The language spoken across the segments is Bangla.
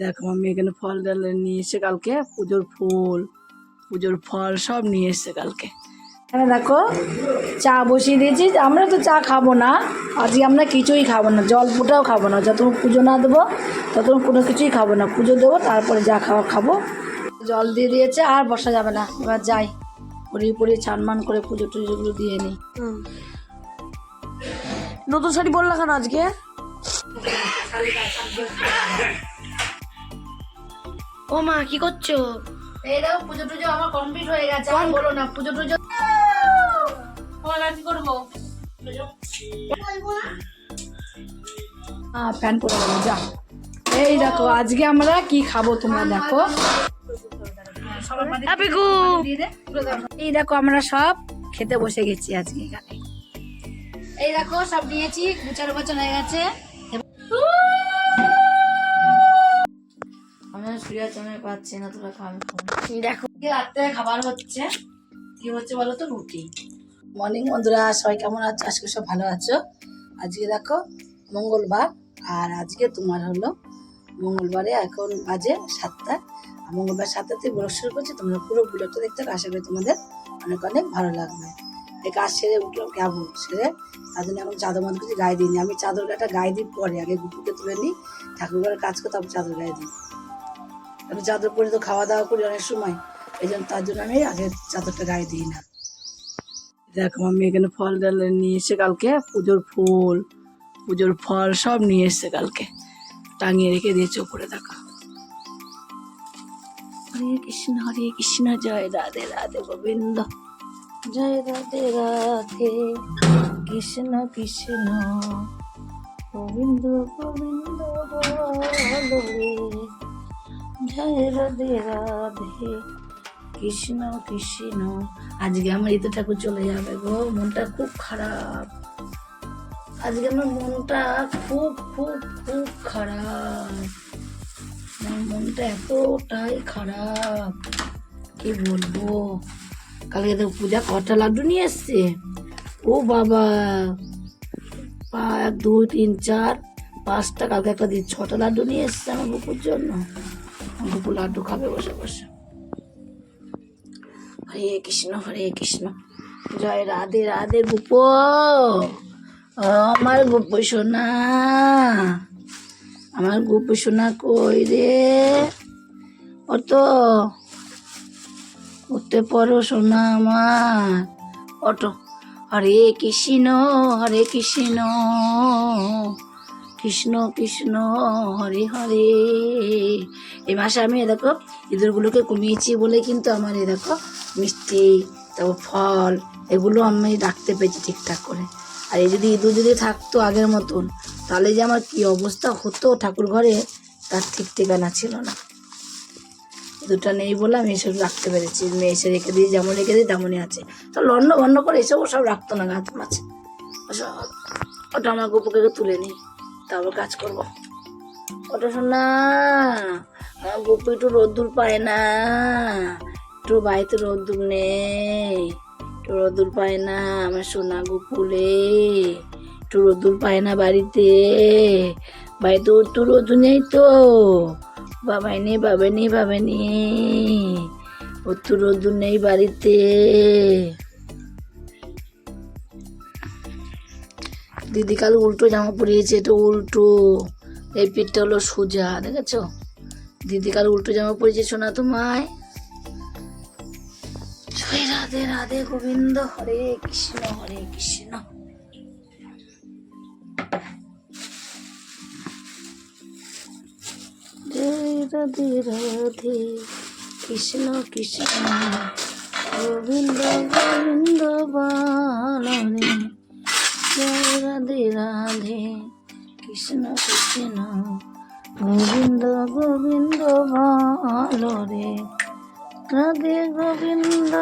দেখো, আমি এখানে ফল ডাল নিয়ে এসে কালকে পুজোর ফুল, পুজোর ফল সব নিয়ে এসছে কালকে। এখানে দেখো, চা বসিয়ে দিয়েছি। আমরা তো চা খাব না। আজকে আমরা কিছুই খাব না। জল ফুটাও খাব না। যতক্ষণ পুজো না দেবো ততক্ষণ কোনো কিছুই খাব না। পুজো দেবো, তারপরে যা খাওয়া খাব। জল দিয়ে দিয়েছে, আর বসা যাবে না। এবার যাই। পরিয়ে পরিয়ে চানমান করে পুজো টুজোগুলো দিয়ে নিই। নতুন শাড়ি পরলা কেন আজকে? ও মা কি করছ? এই দেখো পুজো টুজো আমার কমপ্লিট হয়ে গেছে আর বলো না পুজো টুজো কি করব? হ্যাঁ ফ্যান করে দেবো যা। এই দেখো আজকে আমরা কি খাব তোমরা দেখো। এই দেখো আমরা সব খেতে বসে গেছি আজকে এখানে। এই দেখো সব নিয়েছি গুছানো গোছানো হয়ে গেছে। শুয়ে আছি পাচ্ছি না তোরা খাবে দেখো। আজকে রাত্রে খাবার হচ্ছে কি হচ্ছে বলো তো রুটি। মর্নিং বন্ধুরা সবাই কেমন আছো? আজকে সব ভালো আছো। আজকে দেখো মঙ্গলবার আর আজকে তোমার হলো মঙ্গলবারে এখন বাজে সাতটা। মঙ্গলবার সাতটাতে ব্লগ শুরু করছি তোমরা পুরো ব্লগটা দেখতে। আশা করি তোমাদের অনেক অনেক ভালো লাগবে। এই কাজ সেরে উঠলাম কেমন? সেরে তার জন্য এখন চাদর মাদর কিছু গায়ে দিইনি। আমি চাদর গাটা গায়ে দিই পরে আগে গুপুকে তুলে নিই ঠাকুরঘরের কাজ করে তারপর চাদর গায়ে দিই। আমি চাদর পরে তো খাওয়া দাওয়া করি অনেক সময়। এই জন্য তার জন্য আমি আগে চাদরটা গায়ে দিই না। দেখো আমি এখানে ফল ডাল নিয়ে এসে কালকে, পুজোর ফুল, পুজোর ফল সব নিয়ে এসছে কালকে। টাঙিয়ে রেখে দিয়েছে ওপরে দেখো। হরে কৃষ্ণ হরে কৃষ্ণ, জয় রাধে রাধে গোবিন্দ। জয় রাধে রাধে কৃষ্ণ কৃষ্ণ। গোবিন্দ গোবিন্দ রে জয় রাধে রাধে। কৃষ্ণ কৃষ্ণ। আজকে আমার ইতো ঠাকুর চলে যাবে গো, মনটা খুব খারাপ। আজকে আমার মনটা খুব খুব খুব খারাপ। আমার মনটা এতটাই খারাপ। কি বলব? কালকে তো পূজা কটা লাড্ডু নিয়ে এসছে? ও বাবা! পা এক, দুই, তিন, চার, পাঁচটা, কালকে একটা দিন ছটা লাড্ডু নিয়ে এসছে আমার বুকুর জন্য। আমার লাড্ডু খাবে বসে বসে। হরে কৃষ্ণ হরে কৃষ্ণ। জয় রাধে রাধে গোপ। আমার গোপ সোনা। আমার গোপ সোনা কই রে? অটো উঠতে পড়ো সোনা আমার। অটো হরে কৃষ্ণ হরে কৃষ্ণ। কৃষ্ণ কৃষ্ণ, হরে হরে। এই মাসে আমি দেখো ইঁদুরগুলোকে কমিয়েছি বলে কিন্তু আমার এ দেখো মিষ্টি, তারপর ফল, এগুলো আমি রাখতে পেরেছি ঠিকঠাক করে। আর এই যদি ইঁদুর যদি থাকতো আগের মতন, তাহলে যে আমার কী অবস্থা হতো ঠাকুর ঘরে, তার ঠিক ঠিকানা ছিল না। দুটা নেই বলে আমি এসব রাখতে পেরেছি। মেয়ে এসে রেখে দিই যেমন রেখে দিই তেমনই আছে। তো লন্ড ভন্ড করে এসব, সব রাখতো না গাছ মাছ। ওটা আমার গোপুকে তুলে নিই। তারপর কাজ করব। ওটা শোনা আমার গোপু একটু রোদ্দুর পায় না। একটু বাড়িতে রোদ্দুর নেই। একটু রোদ্দুর পায় না, আমার সোনা গোপুলে একটু রোদ্দুর পায় না বাড়িতে। বাড়িতে একটু রোদ্দুর নেই তো। বাবাই নেই বাবা নেই বাবা নেই। একটু রোদ্দুর নেই বাড়িতে। দিদি কাল উল্টো জামা পরিয়েছে, এটা উল্টো। এই পিঠটা হলো সোজা, দেখেছ? দিদি কাল উল্টো জামা পরিয়েছে শোনা তোমায়। জয় রাধে রাধে গোবিন্দ, হরে কৃষ্ণ হরে কৃষ্ণ। রাধে রাধে কৃষ্ণ কৃষ্ণ। গোবিন্দ গোবিন্দ জয় রাধে রাধে, কৃষ্ণ কৃষ্ণ, গোবিন্দ গোবিন্দ ভালো রে। রাধে গোবিন্দ,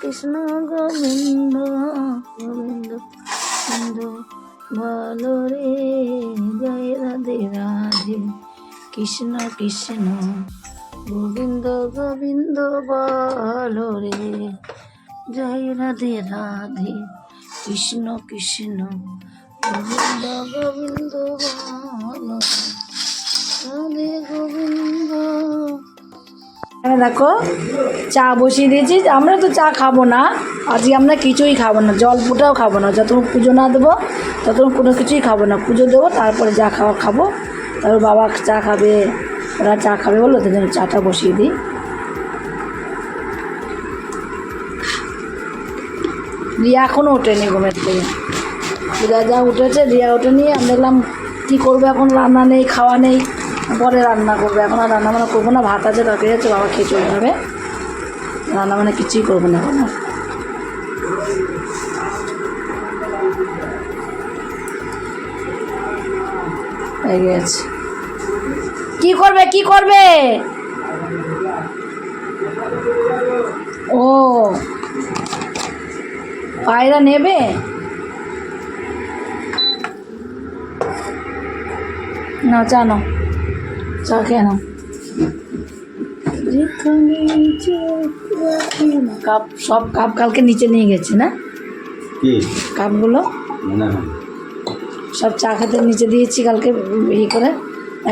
কৃষ্ণ গোবিন্দ গোবিন্দ গোবিন্দ ভালো রে। জয় রাধে রাধে, কৃষ্ণ কৃষ্ণ, গোবিন্দ গোবিন্দ ভালো রে। জয় রাধে রাধে। কৃষ্ণ কৃষ্ণ, গোবিন্দ গোবিন্দ রাধে গোবিন্দ। দেখো, চা বসিয়ে দিয়েছি। আমরা তো চা খাব না। আজকে আমরা কিছুই খাব না। জল ফুটাও খাব না। যতক্ষণ পুজো না দেবো ততক্ষণ কোনো কিছুই খাব না। পুজো দেবো, তারপরে যা খাওয়া খাব। তারপর বাবা চা খাবে, ওরা চা খাবে বলো তাদের জন্য চাটা বসিয়ে দিই। রিয়া এখনও ওঠেনি ঘুমের থেকে। রিয়া যা উঠেছে, রিয়া ওঠেনি আমি দেখলাম কী করব এখন, রান্না নেই, খাওয়া নেই, পরে রান্না করব। এখন আর রান্না বান্না করব না, ভাত আছে, তরকারি আছে, বাবা খেয়ে চলে যাবে রান্না বান্না কিছুই করব না এখন গেছে। কি করবে কি করবে? ও। পায়রা নেবে? না চা নাও। চা খেয়ে নাও। কাপ সব কাপ কালকে নিচে নিয়ে গেছে না? কাপগুলো? সব চা খেতে নিচে দিয়েছি কালকে ইয়ে করে।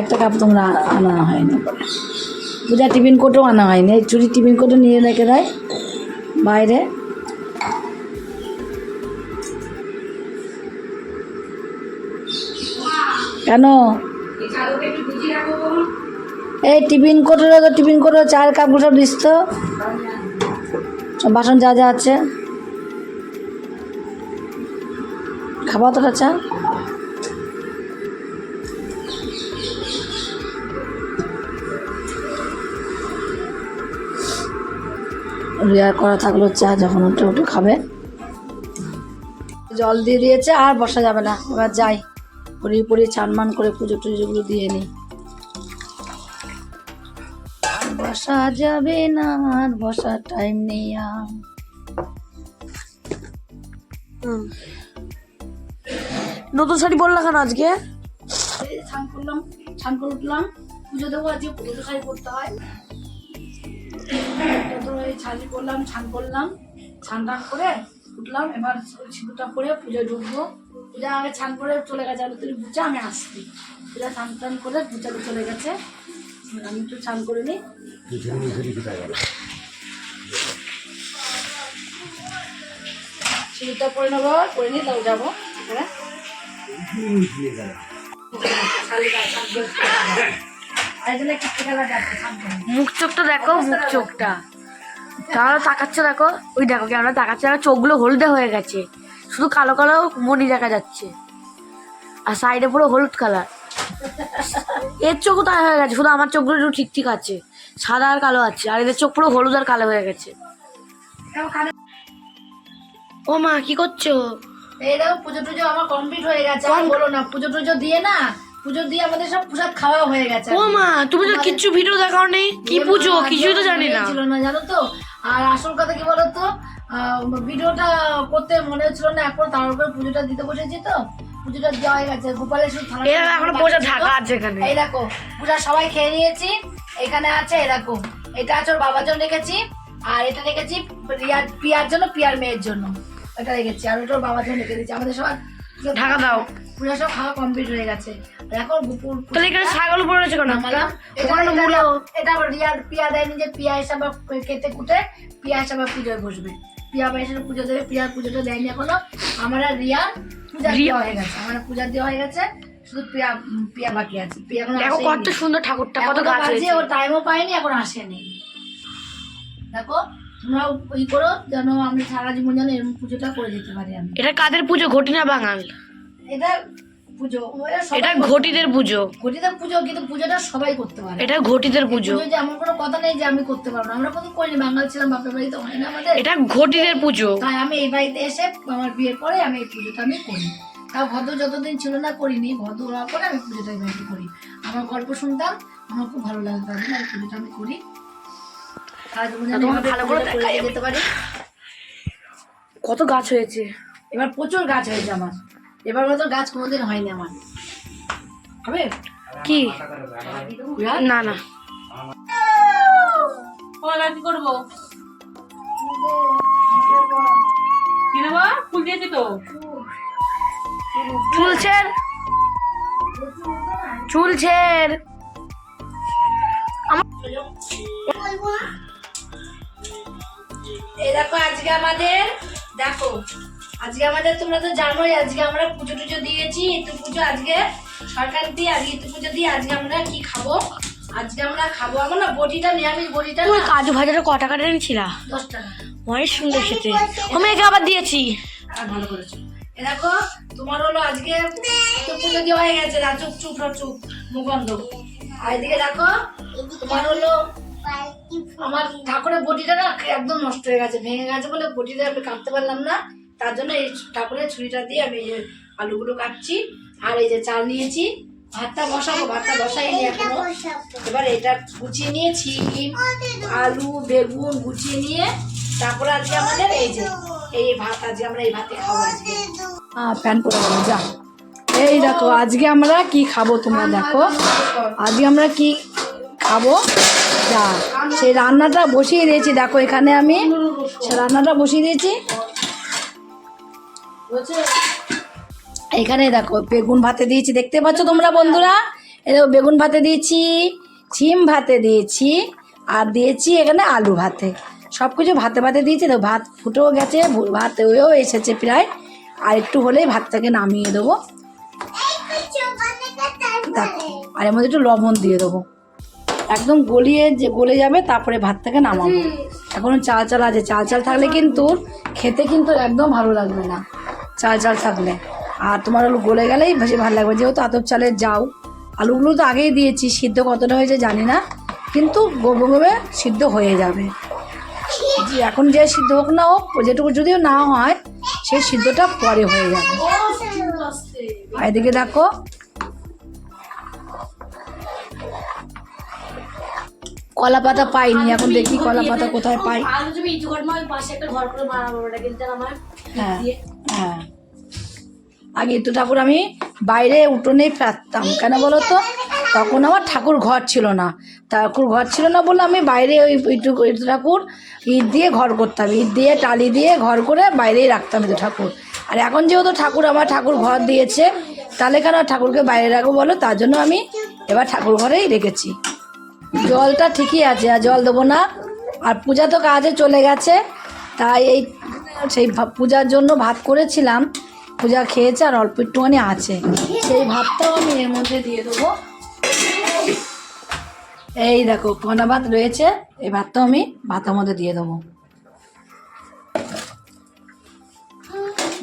একটা কাপ তোমরা আনা হয়নি। পূজা টিফিন কোটেও আনা হয়নি। এই চুরি টিফিন কোটে নিয়ে রেখে দেয় বাইরে। কেন? এই টিফিন কোটের তো টিফিন কোটে চায়ের কাপগুলো সব দিস তো। বাসন যা যা আছে। খাবা তোরা চা রিয়ার করা থাকল চা, যখন উঠে উঠে খাবে। জল দিয়ে দিয়েছে, আর বসা যাবে না। এবার যাই। পরিয়ে পরিয়ে চানমান করে পুজো টুজোগুলো দিয়ে নিই। বসা যাবে না আর বসার টাইম নেই আর। নতুন শাড়ি পরলা কেন আজকে? স্নান করলাম স্নান করে উঠলাম। পুজো দেবো আজকে পুজো শাড়ি করতে হয়। তো শাড়ি করলাম স্নান করলাম। স্নান টান করে উঠলাম, এবার সিঁদুরটা পরে পুজোয় ঢুকবো। পূজা আগে ছান করে চলে গেছে আমি তুই বুঝা আমি আসছি। পূজা স্নান টান করে পূজাতে চলে গেছে। আমি একটু স্নান করে নিই। পরে নেব করে নিই যাব। মুখ চোখটা দেখো, মুখ চোখটা। তাহলে তাকাচ্ছে দেখো ওই দেখো কেমন তাকাচ্ছে দেখো চোখগুলো হলদে হয়ে গেছে। শুধু কালো কালো মনি দেখা যাচ্ছে। আর সাইডে পুরো হলুদ কালারের চোখও তাই হয়ে গেছে শুধু আমার চোখগুলো একটু ঠিক ঠিক আছে। সাদা আর কালো আছে আর এদের চোখ পুরো হলুদ আর কালো হয়ে গেছে। ও মা কি করছ? এই দেখো পুজো টুজো আমার কমপ্লিট হয়ে গেছে আর বলো না পুজো টুজো দিয়ে না পুজো দিয়ে আমাদের সব প্রসাদ খাওয়া হয়ে গেছে। ও মা তুমি তো কিচ্ছু ভিডিও দেখাও নেই কি পুজো? কিছুই তো জানি না। ছিল না জানো তো? আর আসল কথা কি বলো তো আহ, ভিডিওটা করতে মনে হচ্ছিল না এখন তার উপরে পুজোটা দিতে বসেছি তো পুজোটা দেওয়া হয়ে গেছে। শুধু থালা এরা ঢাকা আছে এখানে। এই দেখো পূজা সবাই খেয়ে নিয়েছি এখানে আছে এই দেখো এটা আছে ওর বাবার জন্য রেখেছি আর এটা রেখেছি রিয়ার পিয়ার জন্য পিয়ার মেয়ের জন্য। এটা রেখেছি আর ওটা ওর বাবার জন্য রেখে দিচ্ছি আমাদের সবার ঢাকা দাও। পূজা সব খাওয়া কমপ্লিট হয়ে গেছে। এখন তাহলে এখানে ছাগল পড়ে রয়েছে কেন? ওখানে মূলো এটা আবার রিয়ার পিয়া দেয়নি যে পিয়া হিসাবে কেটে কুটে পিয়া হিসাবে পুজোয় বসবে। পিয়া হিসাবে পুজো দেবে পিয়ার পুজোটা দেয়নি এখনও। আমার রিয়ার পূজা রিয়া- দেওয়া হয়ে গেছে। আমার পূজা দেওয়া হয়ে গেছে শুধু পিয়া পিয়া বাকি আছে। পিয়া এখনও। কত সুন্দর ঠাকুরটা কত গাছ হয়েছে ও টাইমও পায়নি এখন আসেনি। দেখো তোমরাও ই করো যেন আমি সারা জীবন যেন এরকম পুজোটা করে দিতে পারি আমি এটা কাদের পুজো? ঘটি না বাঙাল। এটা পুজো। এটা ঘটিদের পুজো। ঘটিতে পুজো কিন্তু পুজোটা সবাই করতে পারে। এটা ঘটিদের পুজো। যে এমন কোনো কথা নেই যে আমি করতে পারব না। আমরা কোনো করিনি। বাঙাল ছিলাম বাপের বাড়িতে হয় না আমাদের। এটা ঘটিদের পুজো। তাই আমি এই বাড়িতে এসে আমার বিয়ের পরে আমি এই পুজোটা আমি করি। তাও ভদ্র যতদিন ছিল না করিনি ভদ্র হওয়ার পরে আমি পুজোটা এই বাড়িতে করি। আমার গল্প শুনতাম আমার খুব ভালো লাগতো আমি পুজোটা আমি করি। সারা জীবন ভালো করে যেতে পারি। কত গাছ হয়েছে? এবার প্রচুর গাছ হয়েছে আমার। এবার মতো গাছ কোনোদিন হয়নি আমার। হবে? কি? না না। কি করব? কি নেব? ফুল দিয়েছি তো। আমার দেখো আজকে আমাদের দেখো আজকে আমাদের তোমরা তো জানোই আজকে আমরা পুজো টুজো দিয়েছি ইতু পুজো আজকে সরকার দিয়ে আজকে ইতু পুজো দিয়ে আজকে আমরা কি খাব? আজকে আমরা খাব আমার না বটিটা নিরামিষ বটিটা তুমি না। কাজু ভাজাটা ক টাকা নিয়েছিলা দশ টাকা। অনেক সুন্দর খেতে। আমি একে আবার দিয়েছি। আর ভালো করেছ। এ দেখো তোমার হলো আজকে তো পুজো দেওয়া হয়ে গেছে না চুপ চুপ চুপ মুগন্ধ আর এদিকে দেখো তোমার হলো আমার ঠাকুরের বটিটা না একদম নষ্ট হয়ে গেছে ভেঙে গেছে বলে বটিটা আমি কাটতে পারলাম না। তার জন্য এই ঠাকুরের ছুরিটা দিয়ে আমি এই যে আলুগুলো কাটছি আর এই যে চাল নিয়েছি। ভাতটা বসাবো ভাতটা বসাই নি এখনও। এবার এটা গুছিয়ে নিয়ে ছিম আলু বেগুন গুছিয়ে নিয়ে তারপরে আজকে আমাদের এই যে এই ভাত আজকে আমরা এই ভাতে খাব আজকে। হ্যাঁ প্যান করে দেবো যা। এই দেখো আজকে আমরা কি খাব তোমরা দেখো। আজকে আমরা কি খাব? যা। সেই রান্নাটা বসিয়ে দিয়েছি দেখো এখানে আমি সে রান্নাটা বসিয়ে দিয়েছি। এখানে দেখো বেগুন ভাতে দিয়েছি দেখতে পাচ্ছ তোমরা বন্ধুরা? এই দেখো বেগুন ভাতে দিয়েছি ছিম ভাতে দিয়েছি আর দিয়েছি এখানে আলু ভাতে। সব কিছু ভাতে ভাতে দিয়েছি তো ভাত ফুটেও গেছে ভাত হয়েও এসেছে প্রায়। আর একটু হলেই ভাতটাকে নামিয়ে দেবো। দেখো আর এর মধ্যে একটু লবণ দিয়ে দেবো। একদম গলিয়ে যে গলে যাবে, তারপরে ভাতটাকে নামাবো। এখনও চাল চাল আছে, চাল চাল থাকলে কিন্তু খেতে কিন্তু একদম ভালো লাগবে না। চাল চাল থাকলে। আর তোমার আলু গলে গেলেই বেশি ভালো লাগবে। যেহেতু আতপ চালের যাও আলুগুলো তো আগেই দিয়েছি, সিদ্ধ কতটা হয়েছে জানি না, কিন্তু গোবে গোবে সিদ্ধ হয়ে যাবে। এখন যে সিদ্ধ হোক না হোক, যেটুকু যদিও না হয়, সেই সিদ্ধটা পরে হয়ে যাবে। এদিকে দেখো কলা পাতা পাইনি এখন দেখি কলা পাতা কোথায় পাই। হ্যাঁ হ্যাঁ। আগে তো ঠাকুর আমি বাইরে উঠোনেই ফেলতাম কেন বলো তো? তখন আমার ঠাকুর ঘর ছিল না। ঠাকুর ঘর ছিল না বলে আমি বাইরে ওই ঠাকুর ইট দিয়ে ঘর করতাম। ইট দিয়ে টালি দিয়ে ঘর করে বাইরেই রাখতাম ইটু ঠাকুর। আর এখন যেহেতু ঠাকুর আমার ঠাকুর ঘর দিয়েছে তাহলে কেন ঠাকুরকে বাইরে রাখব বলো? তার জন্য আমি এবার ঠাকুর ঘরেই রেখেছি। জলটা ঠিকই আছে, আর জল দেবো না। আর পূজা তো কাজে চলে গেছে, তাই এই সেই পূজার জন্য ভাত করেছিলাম। পূজা খেয়েছে আর অল্প একটুখানি আছে। সেই ভাতটাও আমি এর মধ্যে দিয়ে দেবো। এই দেখো, কনা ভাত রয়েছে, এই ভাতটাও আমি ভাতের মধ্যে দিয়ে দেবো।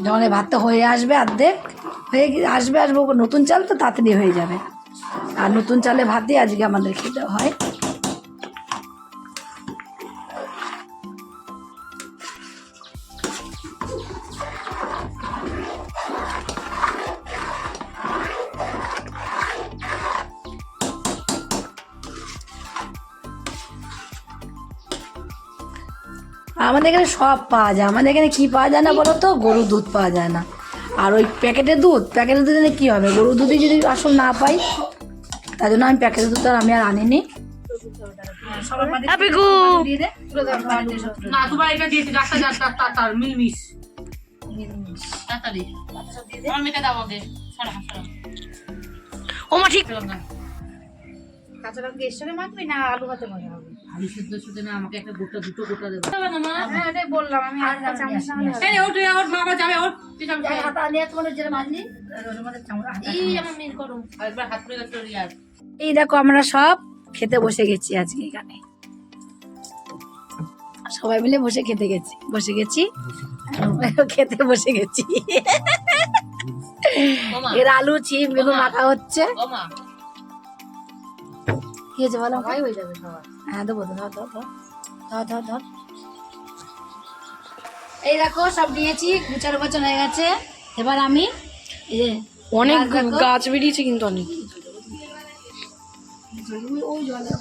যখন এই ভাতটা হয়ে আসবে অর্ধেক, হয়ে আসবে, আসব নতুন চাল, তো তাড়াতাড়ি হয়ে যাবে। আর নতুন চালে ভাত দিয়ে আজকে আমাদের খেতে হয়। আমাদের এখানে সব পাওয়া যায়। আমাদের এখানে কি পাওয়া যায় না বলো তো? গরুর দুধ পাওয়া যায় না। আর ওই প্যাকেটের দুধ? প্যাকেটের দুধে কী হবে? গরুর দুধই যদি আসল না পাই তার জন্য আমি প্যাকেটের দুধ আর আমি আর আনিনি। না তোমার এটা দিয়েছি ডাক্তার ডাক্তার তার মিলমিশ। তাড়াতাড়ি। মেয়েকে দাও আগে। সারা সারা ও মা ঠিক। কাঁচা লঙ্কা এর সঙ্গে মাখবি না আলু মজা হবে? আলু সিদ্ধ না আমাকে একটা গোটা দুটো গোটা দেবো। হ্যাঁ এটাই বললাম আমি আর চামচ এই যাবে তুই হাতা তোমার যেটা চামচ আমার একবার হাত রিয়াজ এই দেখো আমরা সব খেতে বসে গেছি আজকে এখানে। সবাই মিলে বসে খেতে গেছি বসে গেছি। খেতে বসে গেছি। এর আলু চিপ বেগুন মাখা হচ্ছে। ওমা। কি হয়েছে বলো? ভাই হয়ে যাবে হ্যাঁ দেবো তো, ধর ধর ধর ধর ধর ধর এই দেখো সব নিয়েছি গুচার গোছান হয়ে গেছে। এবার আমি এই যে অনেক গাছ। বেরিয়েছে কিন্তু অনেক। ওই- ওই জলে।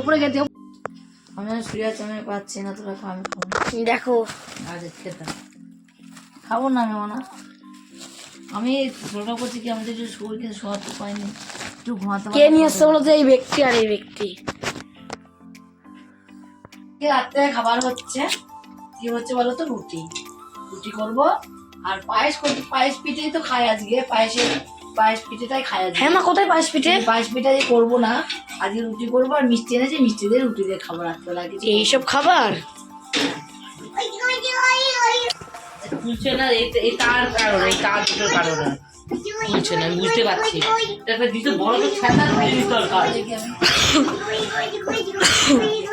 উপরে গেতে আমি শুয়ে আছি আমি পাচ্ছি না তোরা খাব দেখো। খেতাম খাব না আমি না আমি ছোট করছি কি আমাদের একটু শরীর কিন্তু শোয়াতে পাইনি একটু ঘুমাতে কে নিয়ে আসছে বলো এই ব্যক্তি আর এই ব্যক্তি? রাত্রে খাবার হচ্ছে কি হচ্ছে বলো তো? রুটি। রুটি করব আর পায়েস করছি। পায়েস পিঠেই তো খাই আজকে পায়েসের পায়েস পিঠেটাই খাই আজকে। হ্যাঁ মা কোথায় পায়েস পিঠে? পায়েস পিঠা করব না। আজকে রুটি করব আর মিষ্টি এনেছে মিষ্টি দিয়ে রুটি দিয়ে খাবার রাখতে লাগে এইসব খাবার? খুলছে না এই এই তার কারণে এই তার দুটোর কারণে। খুলছে না বুঝতে পারছি। এটা একটা দিতে বড় তো ছাতার দরকার।